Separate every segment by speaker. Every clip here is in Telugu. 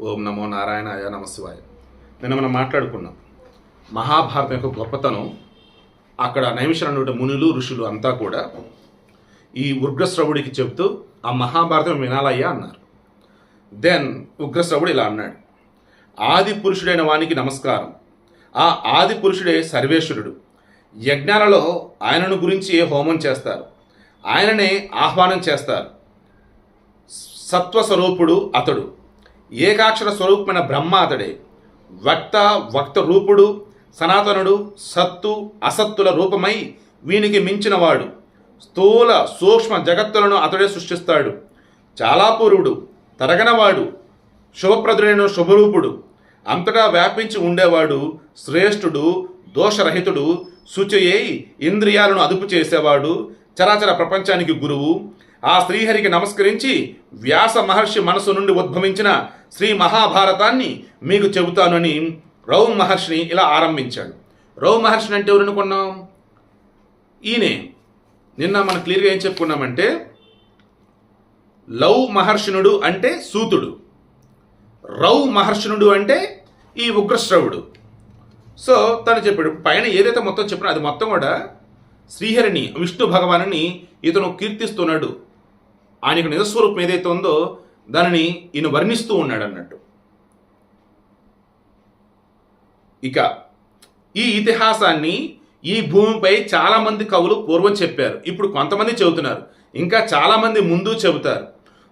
Speaker 1: ఓం నమో నారాయణాయ నమశివాయ. నిన్న మనం మాట్లాడుకున్నాం. మహాభారతం యొక్క గొప్పతనం అక్కడ నైమిషరణుడి మునులు ఋషులు అంతా కూడా ఈ ఉగ్రశ్రవుడికి చెప్తూ ఆ మహాభారతం వినాలయ్యా అన్నారు. దెన్ ఉగ్రశ్రవుడు ఇలా అన్నాడు. ఆది పురుషుడైన వానికి నమస్కారం. ఆ ఆది పురుషుడే సర్వేశ్వరుడు. యజ్ఞాలలో ఆయనను గురించి ఏ హోమం చేస్తారు? ఆయననే ఆహ్వానం చేస్తారు. సత్వస్వరూపుడు అతడు. ఏకాక్షర స్వరూపమైన బ్రహ్మ అతడే. వక్త వక్త రూపుడు సనాతనుడు సత్తు అసత్తుల రూపమై వీనికి మించినవాడు. స్థూల సూక్ష్మ జగత్తులను అతడే సృష్టిస్తాడు. చాలా పూర్వుడు తరగనవాడు శుభప్రదుడైన శుభరూపుడు. అంతటా వ్యాపించి ఉండేవాడు శ్రేష్ఠుడు దోషరహితుడు శుచయై ఇంద్రియాలను అదుపు చేసేవాడు చరాచర ప్రపంచానికి గురువు. ఆ శ్రీహరికి నమస్కరించి వ్యాస మహర్షి మనసు నుండి ఉద్భవించిన శ్రీ మహాభారతాన్ని మీకు చెబుతానని రౌ మహర్షిని ఇలా ఆరంభించాడు. రౌ మహర్షిని అంటే ఎవరు అనుకున్నాం ఈయనే. నిన్న మనం క్లియర్గా ఏం చెప్పుకున్నామంటే లవ్ మహర్షినుడు అంటే సూతుడు. రౌ మహర్షినుడు అంటే ఈ ఉగ్రశ్రవుడు. సో తను చెప్పాడు పైన ఏదైతే మొత్తం చెప్పినా అది మొత్తం కూడా శ్రీహరిని విష్ణు భగవానుని ఇతను కీర్తిస్తున్నాడు. ఆయనకు నిజస్వరూపం ఏదైతే ఉందో దానిని ఈయన వర్ణిస్తూ ఉన్నాడు అన్నట్టు ఇక ఈ ఇతిహాసాన్ని ఈ భూమిపై చాలామంది కవులు పూర్వం చెప్పారు. ఇప్పుడు కొంతమంది చెబుతున్నారు. ఇంకా చాలామంది ముందు చెబుతారు.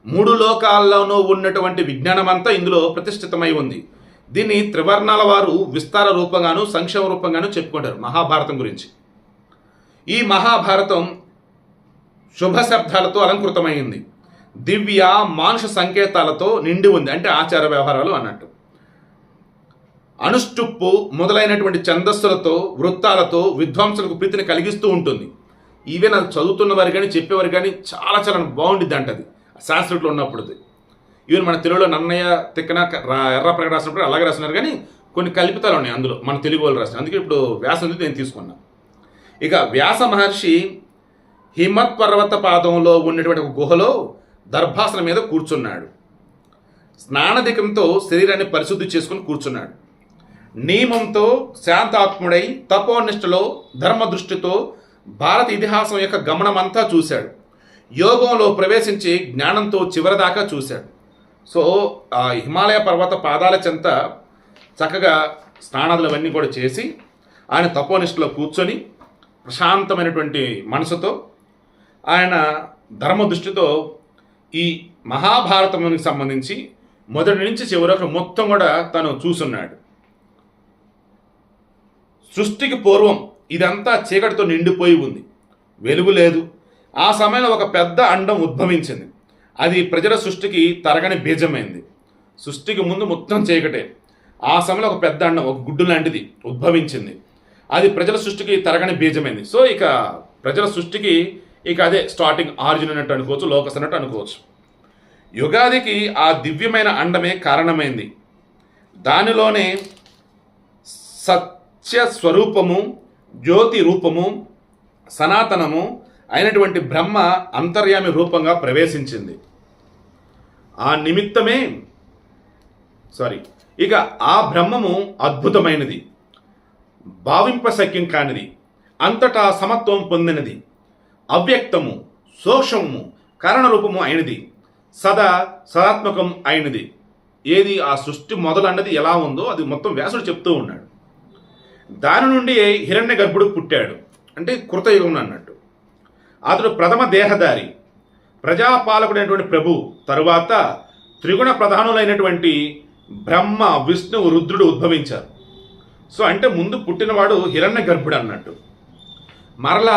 Speaker 1: మూడు లోకాల్లోనూ ఉన్నటువంటి విజ్ఞానం అంతా ఇందులో ప్రతిష్ఠితమై ఉంది. దీన్ని త్రివర్ణాల వారు విస్తార రూపంగాను సంక్షేమ రూపంగాను చెప్పుకుంటారు మహాభారతం గురించి. ఈ మహాభారతం శుభ శబ్దాలతో అలంకృతమైంది దివ్య మానుష సంకేతాలతో నిండి ఉంది. అంటే ఆచార వ్యవహారాలు అన్నట్టు. అనుష్టుప్పు మొదలైనటువంటి ఛందస్సులతో వృత్తాలతో విద్వాంసులకు ప్రీతిని కలిగిస్తూ ఉంటుంది. ఈవెన్ నాకు చదువుతున్న వారు కానీ చెప్పేవారు కానీ చాలా చాలా బాగుండిద్ది అంటది సాంస్క్రిట్లో ఉన్నప్పుడు ఈవెన్ మన తెలుగులో నన్నయ్య తిక్కన ఎర్ర ప్రకటన రాసినప్పుడు అలాగే రాస్తున్నారు కానీ కొన్ని కల్పితాలు ఉన్నాయి అందులో. మన తెలుగు వాళ్ళు రాసిన. అందుకే ఇప్పుడు వ్యాసం నేను తీసుకున్నా. ఇక వ్యాస మహర్షి హిమత్ పర్వత పాదంలో ఉన్నటువంటి ఒక గుహలో దర్భాసన మీద కూర్చున్నాడు. స్నానధికంతో శరీరాన్ని పరిశుద్ధి చేసుకుని కూర్చున్నాడు. నియమంతో శాంతాత్ముడై తపోనిష్టలో ధర్మ దృష్టితో భారత ఇతిహాసం యొక్క గమనమంతా చూశాడు. యోగంలో ప్రవేశించి జ్ఞానంతో చివరిదాకా చూశాడు. సో ఆ హిమాలయ పర్వత పాదాల చెంత చక్కగా స్నానాలు అవన్నీ కూడా చేసి ఆయన తపోనిష్టలో కూర్చొని ప్రశాంతమైనటువంటి మనసుతో ఆయన ధర్మ దృష్టితో ఈ మహాభారతమునికి సంబంధించి మొదటి నుంచి చివరకు మొత్తం కూడా తను చూసున్నాడు. సృష్టికి పూర్వం ఇదంతా చీకటితో నిండిపోయి ఉంది. వెలుగు లేదు. ఆ సమయంలో ఒక పెద్ద అండం ఉద్భవించింది. అది ప్రజల సృష్టికి తరగని బీజమైంది. సృష్టికి ముందు మొత్తం చీకటే. ఆ సమయంలో ఒక పెద్ద అండం ఒక గుడ్డు లాంటిది ఉద్భవించింది. అది ప్రజల సృష్టికి తరగని బీజమైంది. సో ఇక ప్రజల సృష్టికి ఇక అదే స్టార్టింగ్ ఆరిజిన్ అన్నట్టు అనుకోవచ్చు లోకస్ అన్నట్టు అనుకోవచ్చు. యుగాదికి ఆ దివ్యమైన అండమే కారణమైంది. దానిలోనే సత్య స్వరూపము జ్యోతి రూపము సనాతనము అయినటువంటి బ్రహ్మ అంతర్యామి రూపంగా ప్రవేశించింది. ఆ నిమిత్తమే సారీ ఇక ఆ బ్రహ్మము అద్భుతమైనది. భావింపశక్యం కానిది. అంతటా సమత్వం పొందినది. అవ్యక్తము సూక్ష్మము కారణరూపము అయినది సదా సదాత్మకం అయినది. ఏది ఆ సృష్టి మొదలన్నది ఎలా ఉందో అది మొత్తం వ్యాసుడు చెప్తూ ఉన్నాడు. దాని నుండి హిరణ్య గర్భుడు పుట్టాడు. అంటే కృతయుగం అన్నట్టు. అతడు ప్రథమ దేహదారి ప్రజాపాలకుడైనటువంటి ప్రభు తరువాత త్రిగుణ ప్రధానులైనటువంటి బ్రహ్మ విష్ణువు రుద్రుడు ఉద్భవించారు. సో అంటే ముందు పుట్టినవాడు హిరణ్య గర్భుడు అన్నట్టు. మరలా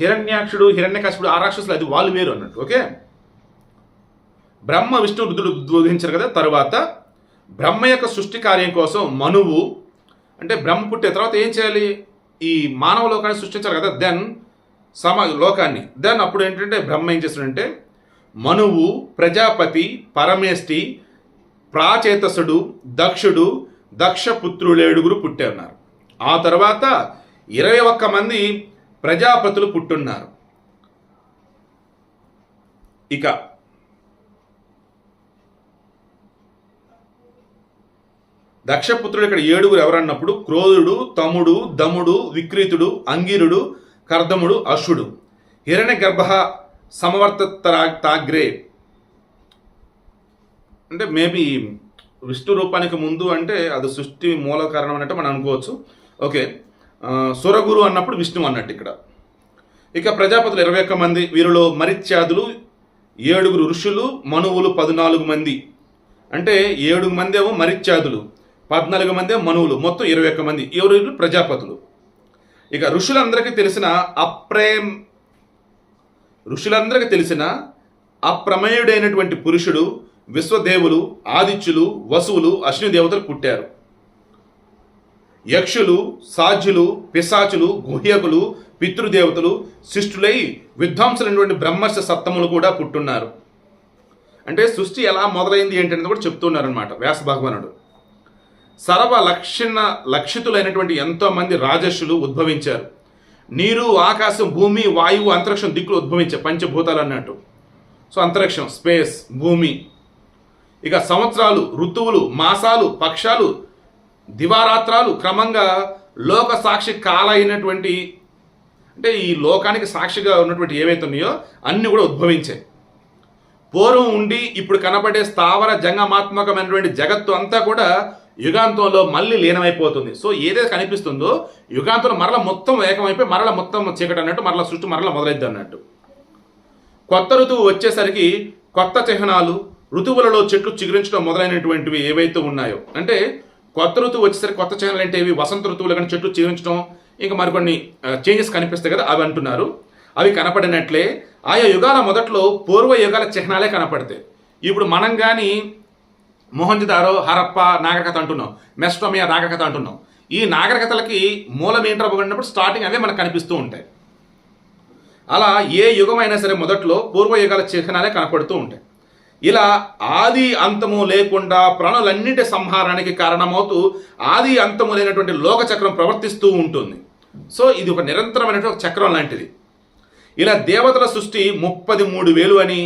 Speaker 1: హిరణ్యాక్షుడు హిరణ్యకాశుడు ఆ రాక్షసులు అది వాళ్ళు వేరు అన్నట్టు ఓకే? బ్రహ్మ విష్ణు రుద్రుడు ఉద్బోధించారు కదా తరువాత బ్రహ్మ యొక్క సృష్టి కార్యం కోసం మనువు అంటే బ్రహ్మ పుట్టిన తర్వాత ఏం చేయాలి? ఈ మానవ లోకాన్ని సృష్టించారు కదా దెన్ సమ లోకాన్ని. దెన్ అప్పుడు ఏంటంటే బ్రహ్మ ఏం చేస్తాడంటే మనువు ప్రజాపతి పరమేష్టి ప్రాచేతసుడు దక్షుడు దక్షపుత్రులేడుగురు పుట్టే పుట్టారు ఆ తర్వాత ఇరవై ఒక్క మంది ప్రజాపతులు పుట్టున్నారు. ఇక దక్షపుత్రుడు ఇక్కడ ఏడుగురు ఎవరన్నప్పుడు క్రోధుడు తముడు దముడు విక్రీతుడు అంగిరుడు కర్దముడు అశుడు. హిరణ్య గర్భ సమవర్త తాగ్రే అంటే మేబీ విష్ణు రూపానికి ముందు అంటే అది సృష్టి మూల కారణం అన్నట్టు మనం అనుకోవచ్చు. ఓకే. సురగురు అన్నప్పుడు విష్ణువు అన్నట్టు ఇక్కడ. ఇక ప్రజాపతులు ఇరవై ఒక్క మంది వీరిలో మరిత్యాదులు ఏడుగురు ఋషులు మనువులు పద్నాలుగు మంది. అంటే ఏడు మంది ఏమో మరిత్యాదులు పద్నాలుగు మంది ఏమో మనువులు మొత్తం ఇరవై ఒక్క మంది. ఎవరు? ప్రజాపతులు. ఇక ఋషులందరికీ తెలిసిన అప్రేమ్ ఋషులందరికీ తెలిసిన అప్రమేయుడైనటువంటి పురుషుడు విశ్వదేవులు ఆదిత్యులు వసువులు అశ్విని దేవతలు పుట్టారు. యక్షులు సాధ్యులు పిశాచులు గుహ్యకులు పితృదేవతలు శిష్టులై విద్వాంసులైనటువంటి బ్రహ్మర్ష సప్తములు కూడా పుట్టున్నారు. అంటే సృష్టి ఎలా మొదలైంది ఏంటనేది కూడా చెప్తున్నారనమాట వ్యాస భగవానుడు. సర్వ లక్షణ లక్షితులైనటువంటి ఎంతోమంది రాజస్సులు ఉద్భవించారు. నీరు ఆకాశం భూమి వాయువు అంతరిక్షం దిక్కులు ఉద్భవించాయి పంచభూతాలు అన్నట్టు. సో అంతరిక్షం స్పేస్ భూమి. ఇక సంవత్సరాలు ఋతువులు మాసాలు పక్షాలు దివారాత్రాలు క్రమంగా లోక సాక్షి కాల అయినటువంటి అంటే ఈ లోకానికి సాక్షిగా ఉన్నటువంటి ఏవైతే ఉన్నాయో అన్నీ కూడా ఉద్భవించాయి. పూర్వం ఉండి ఇప్పుడు కనపడే స్థావర జంగమాత్మకమైనటువంటి జగత్తు అంతా కూడా యుగాంతంలో మళ్ళీ లీనమైపోతుంది. సో ఏదైతే కనిపిస్తుందో యుగాంతంలో మరల మొత్తం ఏకమైపోయి మరల మొత్తం చీకటి అన్నట్టు మరల సృష్టి మరల మొదలైద్ది అన్నట్టు. కొత్త ఋతువు వచ్చేసరికి కొత్త చిహ్నాలు ఋతువులలో చెట్లు చిగురించడం మొదలైనటువంటివి ఏవైతే ఉన్నాయో అంటే కొత్త ఋతువు వచ్చేసరికి కొత్త చిహ్నాలు అంటే ఇవి వసంత ఋతువులు కానీ చెట్లు చిగురించడం ఇంకా మరికొన్ని చేంజెస్ కనిపిస్తాయి కదా అవి అంటున్నారు. అవి కనపడినట్లే ఆయా యుగాల మొదట్లో పూర్వ యుగాల చిహ్నాలే కనపడతాయి. ఇప్పుడు మనం కానీ మోహన్జదారో హరప్ప నాగరికత అంటున్నాం. మెస్టోమియా నాగరికత అంటున్నాం. ఈ నాగరికతలకి మూలం ఏంటన్నప్పుడు స్టార్టింగ్ అవే మనకు కనిపిస్తూ ఉంటాయి. అలా ఏ యుగమైనా సరే మొదట్లో పూర్వ యుగాల చిహ్నాలే కనపడుతూ ఉంటాయి. ఇలా ఆది అంతము లేకుండా ప్రాణులన్నింటి సంహారానికి కారణమవుతూ ఆది అంతము లేనటువంటి లోక చక్రం ప్రవర్తిస్తూ ఉంటుంది. సో ఇది ఒక నిరంతరమైనటువంటి చక్రం లాంటిది. ఇలా దేవతల సృష్టి ముప్పది మూడు వేలు అని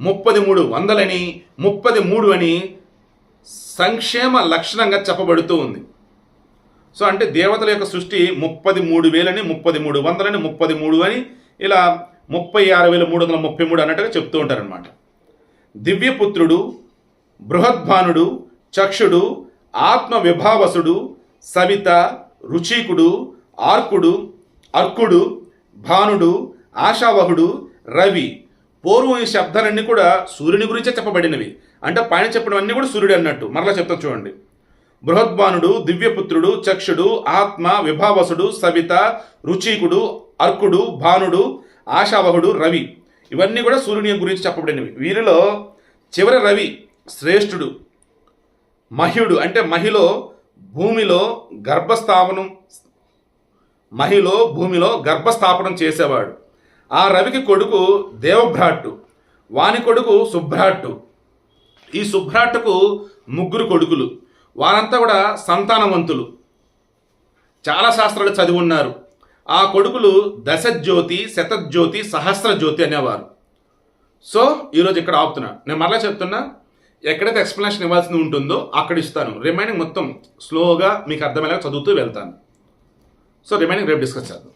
Speaker 1: ముప్పది మూడు వందలని ముప్పది మూడు అని సంక్షేమ లక్షణంగా చెప్పబడుతూ ఉంది. సో అంటే దేవతల యొక్క సృష్టి ముప్పది మూడు వేలని ముప్పది మూడు వందలని ముప్పది మూడు అని ఇలా ముప్పై ఆరు వేల మూడు వందల ముప్పై మూడు అన్నట్టుగా చెప్తూ ఉంటారనమాట దివ్యపుత్రుడు బృహద్భానుడు చక్షుడు ఆత్మ విభావసుడు సవిత రుచీకుడు ఆర్కుడు అర్కుడు భానుడు ఆశావహుడు రవి. పూర్వం ఈ శబ్దాలన్నీ కూడా సూర్యుని గురించే చెప్పబడినవి. అంటే పైన చెప్పడం అన్నీ కూడా సూర్యుడు అన్నట్టు. మరలా చెప్తా చూడండి. బృహద్భానుడు దివ్యపుత్రుడు చక్షుడు ఆత్మ విభావసుడు సవిత రుచీకుడు అర్కుడు భానుడు ఆశావహుడు రవి. ఇవన్నీ కూడా సూర్యుని గురించి చెప్పబడినవి. వీరిలో చివరి రవి శ్రేష్ఠుడు మహ్యుడు అంటే మహిలో భూమిలో గర్భస్థాపనం మహిలో భూమిలో గర్భస్థాపనం చేసేవాడు. ఆ రవికి కొడుకు దేవభ్రాట్టు వాని కొడుకు సుభ్రాట్టు. ఈ సుభ్రాట్టుకు ముగ్గురు కొడుకులు. వారంతా కూడా సంతానవంతులు. చాలా శాస్త్రాలు చదివి ఉన్నారు ఆ కొడుకులు దశజ్యోతి శతజ్యోతి సహస్రజ్యోతి అనేవారు. సో ఈరోజు ఇక్కడ ఆపుతున్నా. నేను మరలా చెప్తున్నా ఎక్కడైతే ఎక్స్ప్లెనేషన్ ఇవ్వాల్సింది ఉంటుందో అక్కడ ఇస్తాను. రిమైనింగ్ మొత్తం స్లోగా మీకు అర్థమయ్యేలా చదువుతూ వెళ్తాను. సో రిమైనింగ్ రేపు డిస్కస్ చేద్దాం